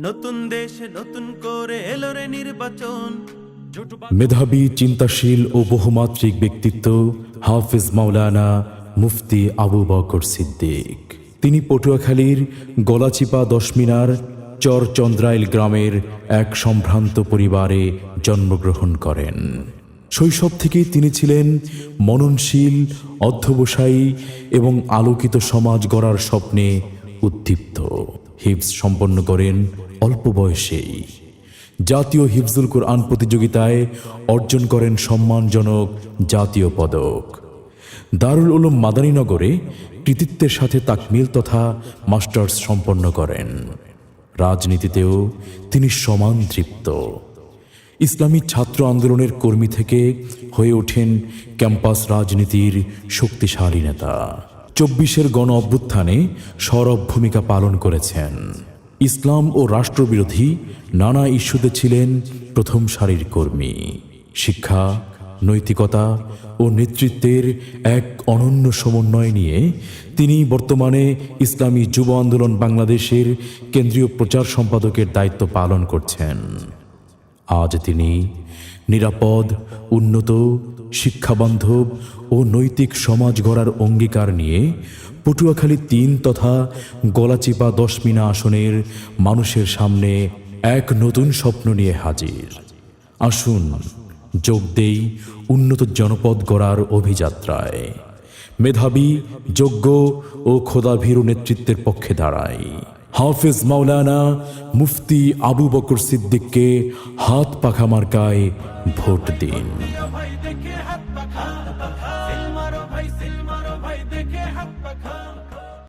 নতুন নতুন করে এলো রে নির্বাচন। মেধাবী, চিন্তাশীল ও বহুমাত্রিক ব্যক্তিত্ব হাফিজ মাওলানা মুফতি আবু বকর সিদ্দিক। তিনি পটুয়াখালীর গলাচিপা দশমিনার চর চন্দ্রাইল গ্রামের এক সম্ভ্রান্ত পরিবারে জন্মগ্রহণ করেন। শৈশব থেকেই তিনি ছিলেন মননশীল, অধ্যবসায়ী এবং আলোকিত সমাজ গড়ার স্বপ্নে উদ্দীপ্ত। হিপস সম্পন্ন করেন অল্প বয়সেই। জাতীয় হিফজুল কোরআন প্রতিযোগিতায় অর্জন করেন সম্মানজনক জাতীয় পদক। দারুল উলুম মাদানীনগরে কৃতিত্বের সাথে তাকমিল তথা মাস্টার্স সম্পন্ন করেন। রাজনীতিতেও তিনি সমান তৃপ্ত। ইসলামী ছাত্র আন্দোলনের কর্মী থেকে হয়ে ওঠেন ক্যাম্পাস রাজনীতির শক্তিশালী নেতা। চব্বিশের গণ অভ্যুত্থানে সরব ভূমিকা পালন করেছেন। ইসলাম ও রাষ্ট্রবিরোধী নানা ইস্যুতে ছিলেন প্রথম সারির কর্মী। শিক্ষা, নৈতিকতা ও নেতৃত্বের এক অনন্য সমন্বয় নিয়ে তিনি বর্তমানে ইসলামী যুব আন্দোলন বাংলাদেশের কেন্দ্রীয় প্রচার সম্পাদকের দায়িত্ব পালন করছেন। আজ তিনি নিরাপদ, উন্নত, শিক্ষাবান্ধব ও নৈতিক সমাজ গড়ার অঙ্গীকার নিয়ে পটুয়াখালী তিন তথা গলাচিপা দশমিনা আসনের মানুষের সামনে এক নতুন স্বপ্ন নিয়ে হাজির। আসুন, যোগ দেই উন্নত জনপদ গড়ার অভিযাত্রায়। মেধাবী, যোগ্য ও খোদাভীরু নেতৃত্বের পক্ষে দাঁড়ায় হাফিজ মাওলানা মুফতি আবু বকর সিদ্দিককে হাত পাখা মার্কায় ভোট দিন।